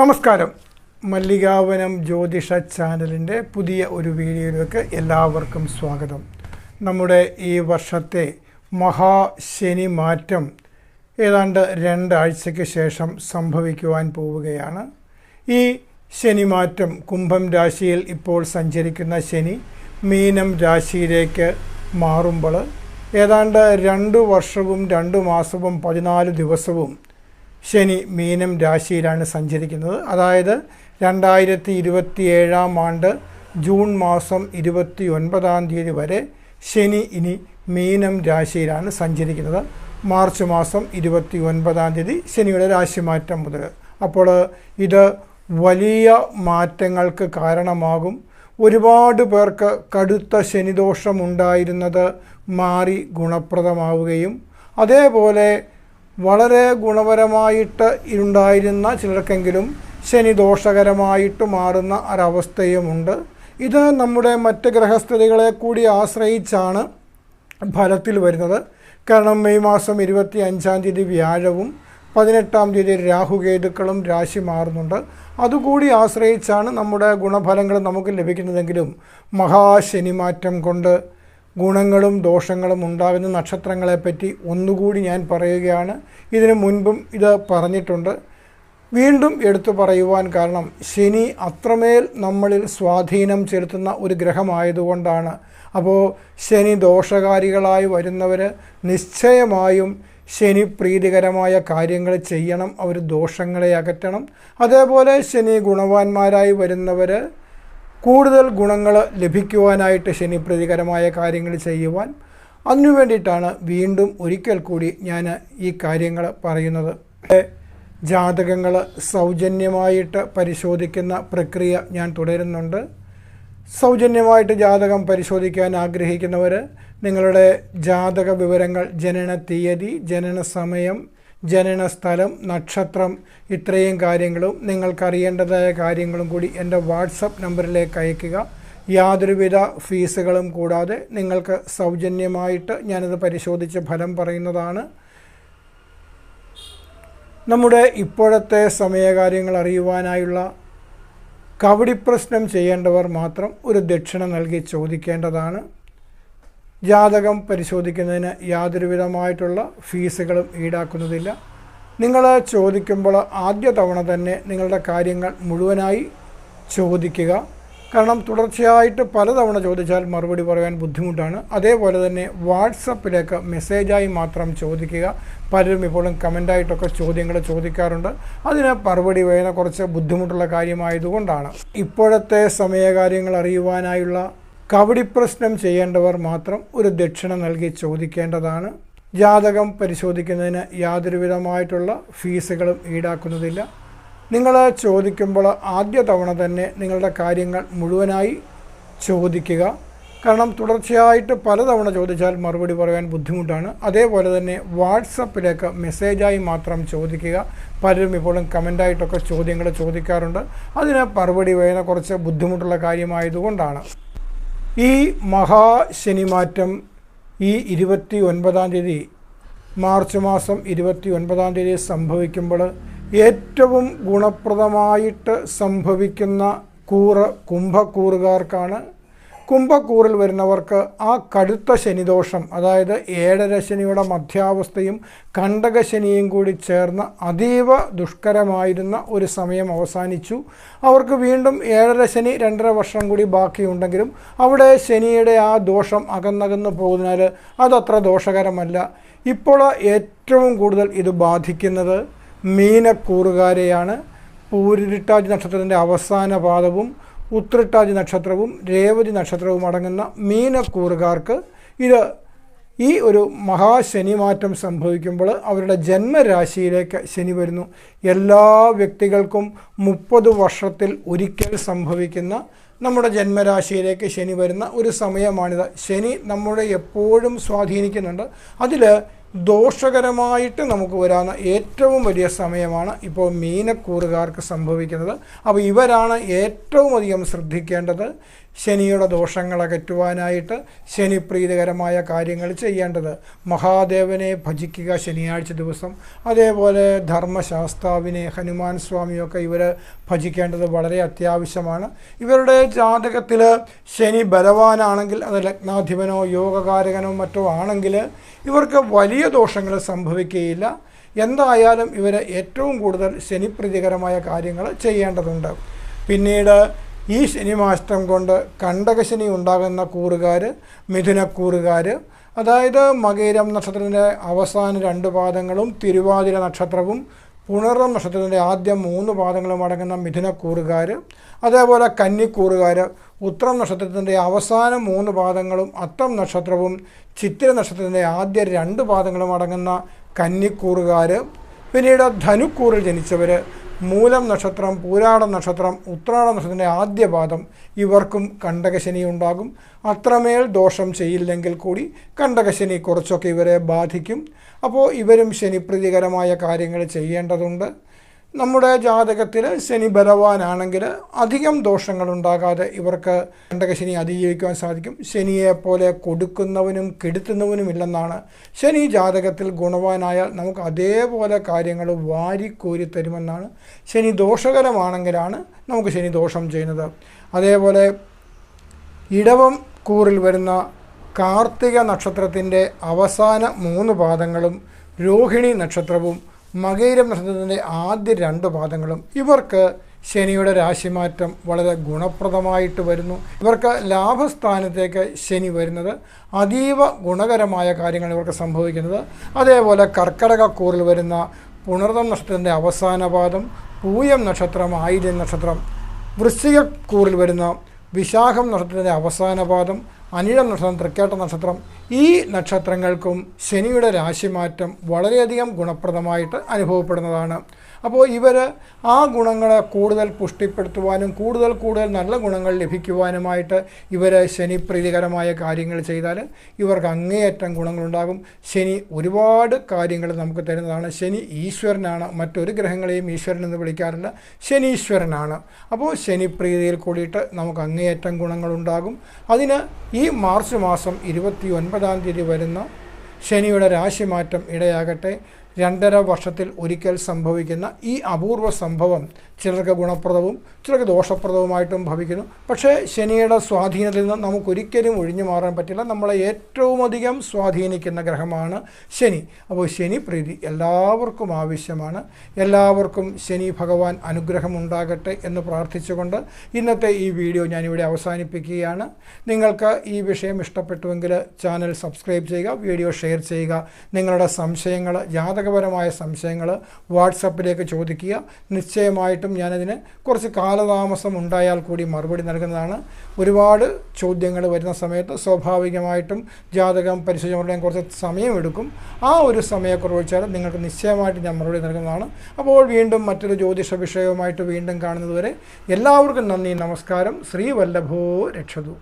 നമസ്കാരം. മല്ലികാവനം ജ്യോതിഷ ചാനലിന്റെ പുതിയ ഒരു വീഡിയോയിലേക്ക് എല്ലാവർക്കും സ്വാഗതം. നമ്മുടെ ഈ വർഷത്തെ മഹാശനി മാറ്റം ഏതാണ്ട് രണ്ടാഴ്ചയ്ക്ക് ശേഷം സംഭവിക്കുവാൻ പോവുകയാണ്. ഈ ശനി മാറ്റം കുംഭം രാശിയിൽ ഇപ്പോൾ സഞ്ചരിക്കുന്ന ശനി മീനം രാശിയിലേക്ക് മാറുമ്പോൾ ഏതാണ്ട് രണ്ട് വർഷവും രണ്ട് മാസവും പതിനാല് ദിവസവും ശനി മീനം രാശിയിലാണ് സഞ്ചരിക്കുന്നത്. അതായത് രണ്ടായിരത്തി ഇരുപത്തി ഏഴാം ആണ്ട് ജൂൺ മാസം ഇരുപത്തി ഒൻപതാം തീയതി വരെ ശനി ഇനി മീനം രാശിയിലാണ് സഞ്ചരിക്കുന്നത്. മാർച്ച് മാസം ഇരുപത്തി ഒൻപതാം തീയതി ശനിയുടെ രാശിമാറ്റം മുതൽ. അപ്പോൾ ഇത് വലിയ മാറ്റങ്ങൾക്ക് കാരണമാകും. ഒരുപാട് പേർക്ക് കടുത്ത ശനിദോഷമുണ്ടായിരുന്നത് മാറി ഗുണപ്രദമാവുകയും അതേപോലെ വളരെ ഗുണപരമായിട്ട് ഉണ്ടായിരുന്ന ചിലർക്കെങ്കിലും ശനി ദോഷകരമായിട്ട് മാറുന്ന ഒരവസ്ഥയുമുണ്ട്. ഇത് നമ്മുടെ മറ്റ് ഗ്രഹസ്ഥിതികളെ കൂടി ആശ്രയിച്ചാണ് ഫലത്തിൽ വരുന്നത്. കാരണം മെയ് മാസം ഇരുപത്തി അഞ്ചാം തീയതി വ്യാഴവും പതിനെട്ടാം തീയതി രാഹുകേതുക്കളും രാശി മാറുന്നുണ്ട്. അതുകൂടി ആശ്രയിച്ചാണ് നമ്മുടെ ഗുണഫലങ്ങൾ നമുക്ക് ലഭിക്കുന്നതെങ്കിലും മഹാശനിമാറ്റം കൊണ്ട് ഗുണങ്ങളും ദോഷങ്ങളും ഉണ്ടാകുന്ന നക്ഷത്രങ്ങളെപ്പറ്റി ഒന്നുകൂടി ഞാൻ പറയുകയാണ്. ഇതിനു മുൻപും ഇത് പറഞ്ഞിട്ടുണ്ട്. വീണ്ടും എടുത്തു പറയുവാൻ കാരണം ശനി അത്രമേൽ നമ്മളിൽ സ്വാധീനം ചെലുത്തുന്ന ഒരു ഗ്രഹമായതുകൊണ്ടാണ്. അപ്പോൾ ശനി ദോഷകാരികളായി വരുന്നവർ നിശ്ചയമായും ശനി പ്രീതികരമായ കാര്യങ്ങൾ ചെയ്യണം. അവർ ദോഷങ്ങളെ അകറ്റണം. അതേപോലെ ശനി ഗുണവാന്മാരായി വരുന്നവർ കൂടുതൽ ഗുണങ്ങൾ ലഭിക്കുവാനായിട്ട് ശനി പ്രതികരമായ കാര്യങ്ങൾ ചെയ്യുവാൻ അതിനു വേണ്ടിയിട്ടാണ് വീണ്ടും ഒരിക്കൽ കൂടി ഞാൻ ഈ കാര്യങ്ങൾ പറയുന്നത്. ജാതകങ്ങൾ സൗജന്യമായിട്ട് പരിശോധിക്കുന്ന പ്രക്രിയ ഞാൻ തുടരുന്നുണ്ട്. സൗജന്യമായിട്ട് ജാതകം പരിശോധിക്കാൻ ആഗ്രഹിക്കുന്നവർ നിങ്ങളുടെ ജാതക വിവരങ്ങൾ ജനന തീയതി ജനന സമയം ജനന സ്ഥലം നക്ഷത്രം ഇത്രയും കാര്യങ്ങളും നിങ്ങൾക്കറിയേണ്ടതായ കാര്യങ്ങളും കൂടി എന്റെ വാട്സപ്പ് നമ്പറിലേക്ക് അയയ്ക്കുക. യാതൊരുവിധ ഫീസുകളും കൂടാതെ നിങ്ങൾക്ക് സൗജന്യമായിട്ട് ഞാനത് പരിശോധിച്ച് ഫലം പറയുന്നതാണ്. നമ്മുടെ ഇപ്പോഴത്തെ സമയകാര്യങ്ങൾ അറിയുവാനായുള്ള കവടി പ്രശ്നം ചെയ്യേണ്ടവർ മാത്രം ഒരു ദക്ഷിണ നൽകി ചോദിക്കേണ്ടതാണ്. ജാതകം പരിശോധിക്കുന്നതിന് യാതൊരു വിധമായിട്ടുള്ള ഫീസുകളും ഈടാക്കുന്നതില്ല. നിങ്ങൾ ചോദിക്കുമ്പോൾ ആദ്യ തവണ തന്നെ നിങ്ങളുടെ കാര്യങ്ങൾ മുഴുവനായി ചോദിക്കുക. കാരണം തുടർച്ചയായിട്ട് പലതവണ ചോദിച്ചാൽ മറുപടി പറയാൻ ബുദ്ധിമുട്ടാണ്. അതേപോലെ തന്നെ വാട്സപ്പിലേക്ക് മെസ്സേജായി മാത്രം ചോദിക്കുക. പലരും ഇപ്പോഴും കമന്റായിട്ടൊക്കെ ചോദ്യങ്ങൾ ചോദിക്കാറുണ്ട്. അതിന് മറുപടി വേണ കുറച്ച് ബുദ്ധിമുട്ടുള്ള കാര്യമായതുകൊണ്ടാണ്. ഇപ്പോഴത്തെ സമയകാര്യങ്ങൾ അറിയുവാനായുള്ള കവടി പ്രശ്നം ചെയ്യേണ്ടവർ മാത്രം ഒരു ദക്ഷിണ നൽകി ചോദിക്കേണ്ടതാണ്. ജാതകം പരിശോധിക്കുന്നതിന് യാതൊരു വിധമായിട്ടുള്ള ഫീസുകളും ഈടാക്കുന്നതില്ല. നിങ്ങൾ ചോദിക്കുമ്പോൾ ആദ്യ തവണ തന്നെ നിങ്ങളുടെ കാര്യങ്ങൾ മുഴുവനായി ചോദിക്കുക. കാരണം തുടർച്ചയായിട്ട് പലതവണ ചോദിച്ചാൽ മറുപടി പറയാൻ ബുദ്ധിമുട്ടാണ്. അതേപോലെ തന്നെ വാട്സപ്പിലേക്ക് മെസ്സേജായി മാത്രം ചോദിക്കുക. പലരും ഇപ്പോഴും കമന്റായിട്ടൊക്കെ ചോദ്യങ്ങൾ ചോദിക്കാറുണ്ട്. അതിന് മറുപടി വേണ കുറച്ച് ബുദ്ധിമുട്ടുള്ള കാര്യമായതുകൊണ്ടാണ്. ഈ മഹാശനിമാറ്റം ഈ ഇരുപത്തി ഒൻപതാം തീയതി മാർച്ച് മാസം ഇരുപത്തി ഒൻപതാം തീയതി സംഭവിക്കുമ്പോൾ ഏറ്റവും ഗുണപ്രദമായിട്ട് സംഭവിക്കുന്ന കൂറ് കുംഭക്കൂറുകാർക്കാണ് കുംഭക്കൂറിൽ വരുന്നവർക്ക് ആ കടുത്ത ശനിദോഷം അതായത് ഏഴര ശനിയുടെ മധ്യാവസ്ഥയും കണ്ടകശനിയും കൂടി ചേർന്ന് അതീവ ദുഷ്കരമായിരുന്ന ഒരു സമയം അവസാനിച്ചു. അവർക്ക് വീണ്ടും ഏഴര ശനി രണ്ടര വർഷം കൂടി ബാക്കിയുണ്ടെങ്കിലും അവിടെ ശനിയുടെ ആ ദോഷം അകന്നകന്ന് പോകുന്നതിനാൽ അതത്ര ദോഷകരമല്ല. ഇപ്പോൾ ഏറ്റവും കൂടുതൽ ഇത് ബാധിക്കുന്നത് മീനക്കൂറുകാരെയാണ്. പൂരിട്ടാജ് നക്ഷത്രത്തിന്റെ അവസാന പാദവും ഉത്രട്ടാജ് നക്ഷത്രവും രേവതി നക്ഷത്രവും അടങ്ങുന്ന മീനക്കൂറുകാർക്ക് ഇത് ഈ ഒരു മഹാശനിമാറ്റം സംഭവിക്കുമ്പോൾ അവരുടെ ജന്മരാശിയിലേക്ക് ശനി വരുന്നു. എല്ലാ വ്യക്തികൾക്കും മുപ്പത് വർഷത്തിൽ ഒരിക്കൽ സംഭവിക്കുന്ന നമ്മുടെ ജന്മരാശിയിലേക്ക് ശനി വരുന്ന ഒരു സമയമാണിത്. ശനി നമ്മളെ എപ്പോഴും സ്വാധീനിക്കുന്നുണ്ട്. അതിൽ ദോഷകരമായിട്ട് നമുക്ക് വരാവുന്ന ഏറ്റവും വലിയ സമയമാണ് ഇപ്പോൾ മീനക്കൂറുകാർക്ക് സംഭവിക്കുന്നത്. അപ്പോൾ ഇവരാണ് ഏറ്റവും അധികം ശ്രദ്ധിക്കേണ്ടത്. ശനിയുടെ ദോഷങ്ങൾ അകറ്റുവാനായിട്ട് ശനി പ്രീതികരമായ കാര്യങ്ങൾ ചെയ്യേണ്ടത്. മഹാദേവനെ ഭജിക്കുക ശനിയാഴ്ച ദിവസം. അതേപോലെ ധർമ്മശാസ്താവിനെ ഹനുമാൻ സ്വാമിയൊക്കെ ഇവർ ഭജിക്കേണ്ടത് വളരെ അത്യാവശ്യമാണ്. ഇവരുടെ ജാതകത്തിൽ ശനി ബലവാനാണെങ്കിൽ അത് ലഗ്നാധിപനോ യോഗകാരകനോ മറ്റോ ആണെങ്കിൽ ഇവർക്ക് വലിയ ദോഷങ്ങൾ സംഭവിക്കുകയില്ല. എന്തായാലും ഇവർ ഏറ്റവും കൂടുതൽ ശനിപ്രീതികരമായ കാര്യങ്ങൾ ചെയ്യേണ്ടതുണ്ട്. പിന്നീട് ഈ ശനിമാഷ്ടം കൊണ്ട് കണ്ടകശനി ഉണ്ടാകുന്ന കൂറുകാർ മിഥുനക്കൂറുകാർ അതായത് മകേരം നക്ഷത്രത്തിന്റെ അവസാന രണ്ട് പാദങ്ങളും തിരുവാതിര നക്ഷത്രവും പുണർവം നക്ഷത്രത്തിന്റെ ആദ്യം മൂന്ന് പാദങ്ങളും അടങ്ങുന്ന മിഥുനക്കൂറുകാർ അതേപോലെ കന്നിക്കൂറുകാർ ഉത്രം നക്ഷത്രത്തിന്റെ അവസാന മൂന്ന് പാദങ്ങളും അത്തം നക്ഷത്രവും ചിത്തിര നക്ഷത്രത്തിന്റെ ആദ്യ രണ്ട് പാദങ്ങളും അടങ്ങുന്ന കന്നിക്കൂറുകാർ പിന്നീട് ധനുക്കൂറിൽ ജനിച്ചവർ മൂലം നക്ഷത്രം പൂരാട നക്ഷത്രം ഉത്രാട നക്ഷത്രത്തിന്റെ ആദ്യ പാദം ഇവർക്കും കണ്ടകശനി ഉണ്ടാകും. അത്രമേൽ ദോഷം ചെയ്യില്ലെങ്കിൽ കൂടി കണ്ടകശനി കുറച്ചൊക്കെ ഇവരെ ബാധിക്കും. അപ്പോൾ ഇവരും ശനിപ്രീതികരമായ കാര്യങ്ങൾ ചെയ്യേണ്ടതുണ്ട്. നമ്മുടെ ജാതകത്തിൽ ശനി ബലവാനാണെങ്കിൽ അധികം ദോഷങ്ങൾ ഉണ്ടാകാതെ ഇവർക്ക് കണ്ടകശനി അതിജീവിക്കുവാൻ സാധിക്കും. ശനിയെ കൊടുക്കുന്നവനും കൊടുക്കുന്നവനും ഇല്ലെന്നാണ്. ശനി ജാതകത്തിൽ ഗുണവാനായാൽ നമുക്ക് അതേപോലെ കാര്യങ്ങൾ വാരിക്കോരി തരുമെന്നാണ്. ശനി ദോഷകരമാണെങ്കിലാണ് നമുക്ക് ശനി ദോഷം ചെയ്യുന്നത്. അതേപോലെ ഇടവം കൂറിൽ വരുന്ന കാർത്തിക നക്ഷത്രത്തിന്റെ അവസാന മൂന്ന് പാദങ്ങളും രോഹിണി നക്ഷത്രവും മകയിരം നക്ഷത്രത്തിന്റെ ആദ്യ രണ്ട് പാദങ്ങളും ഇവർക്ക് ശനിയുടെ രാശിമാറ്റം വളരെ ഗുണപ്രദമായിട്ട് വരുന്നു. ഇവർക്ക് ലാഭസ്ഥാനത്തേക്ക് ശനി വരുന്നത് അതീവ ഗുണകരമായ കാര്യങ്ങൾ ഇവർക്ക് സംഭവിക്കുന്നത്. അതേപോലെ കർക്കടക കൂറിൽ വരുന്ന പുണർതം നക്ഷത്രത്തിന്റെ അവസാന പാദം പൂയം നക്ഷത്രം ആയിരം നക്ഷത്രം വൃശ്ചിക കൂറിൽ വരുന്ന വിശാഖം നക്ഷത്രത്തിന്റെ അവസാന പാദം അനിഴം നക്ഷത്രം തൃക്കേട്ട നക്ഷത്രം ഈ നക്ഷത്രങ്ങൾക്കും ശനിയുടെ രാശിമാറ്റം വളരെയധികം ഗുണപ്രദമായിട്ട് അനുഭവപ്പെടുന്നതാണ്. അപ്പോൾ ഇവർ ആ ഗുണങ്ങളെ കൂടുതൽ പുഷ്ടിപ്പെടുത്തുവാനും കൂടുതൽ കൂടുതൽ നല്ല ഗുണങ്ങൾ ലഭിക്കുവാനുമായിട്ട് ഇവർ ശനി പ്രീതികരമായ കാര്യങ്ങൾ ചെയ്താൽ ഇവർക്ക് അങ്ങേയറ്റം ഗുണങ്ങളുണ്ടാകും. ശനി ഒരുപാട് കാര്യങ്ങൾ നമുക്ക് തരുന്നതാണ്. ശനി ഈശ്വരനാണ്. മറ്റൊരു ഗ്രഹങ്ങളെയും ഈശ്വരൻ എന്ന് വിളിക്കാറില്ല. ശനീശ്വരനാണ്. അപ്പോൾ ശനി പ്രീതിയിൽ കൂടിയിട്ട് നമുക്ക് അങ്ങേയറ്റം ഗുണങ്ങളുണ്ടാകും. അതിന് ഈ മാർച്ച് മാസം ഇരുപത്തി ഒൻപതാം തീയതി വരുന്ന ശനിയുടെ രാശിമാറ്റം ഇടയാകട്ടെ. രണ്ടര വർഷത്തിൽ ഒരിക്കൽ സംഭവിക്കുന്ന ഈ അപൂർവ സംഭവം ചിലർക്ക് ഗുണപ്രദവും ചിലർക്ക് ദോഷപ്രദവുമായിട്ടും ഭവിക്കുന്നു. പക്ഷേ ശനിയുടെ സ്വാധീനത്തിൽ നിന്ന് നമുക്കൊരിക്കലും ഒഴിഞ്ഞു മാറാൻ പറ്റില്ല. നമ്മളെ ഏറ്റവും അധികം സ്വാധീനിക്കുന്ന ഗ്രഹമാണ് ശനി. അപ്പോൾ ശനി പ്രീതി എല്ലാവർക്കും ആവശ്യമാണ്. എല്ലാവർക്കും ശനി ഭഗവാൻ അനുഗ്രഹം ഉണ്ടാകട്ടെ എന്ന് പ്രാർത്ഥിച്ചുകൊണ്ട് ഇന്നത്തെ ഈ വീഡിയോ ഞാനിവിടെ അവസാനിപ്പിക്കുകയാണ്. നിങ്ങൾക്ക് ഈ വിഷയം ഇഷ്ടപ്പെട്ടുവെങ്കിൽ ചാനൽ സബ്സ്ക്രൈബ് ചെയ്യുക വീഡിയോ ഷെയർ ചെയ്യുക. നിങ്ങളുടെ സംശയങ്ങൾ ജാതകപരമായ സംശയങ്ങൾ വാട്സപ്പിലേക്ക് ചോദിക്കുക. നിശ്ചയമായിട്ടും ഞാനതിന് കുറച്ച് കാലതാമസം ഉണ്ടായാൽ കൂടി മറുപടി നൽകുന്നതാണ്. ഒരുപാട് ചോദ്യങ്ങൾ വരുന്ന സമയത്ത് സ്വാഭാവികമായിട്ടും ജാതകം പരിശോധന കുറച്ച് സമയമെടുക്കും. ആ ഒരു സമയക്കുറവ് വെച്ചാൽ നിങ്ങൾക്ക് നിശ്ചയമായിട്ട് ഞാൻ മറുപടി നൽകുന്നതാണ്. അപ്പോൾ വീണ്ടും മറ്റൊരു ജ്യോതിഷ വിഷയവുമായിട്ട് വീണ്ടും കാണുന്നതുവരെ എല്ലാവർക്കും നന്ദി നമസ്കാരം. ശ്രീ വല്ലഭോ രക്ഷതു.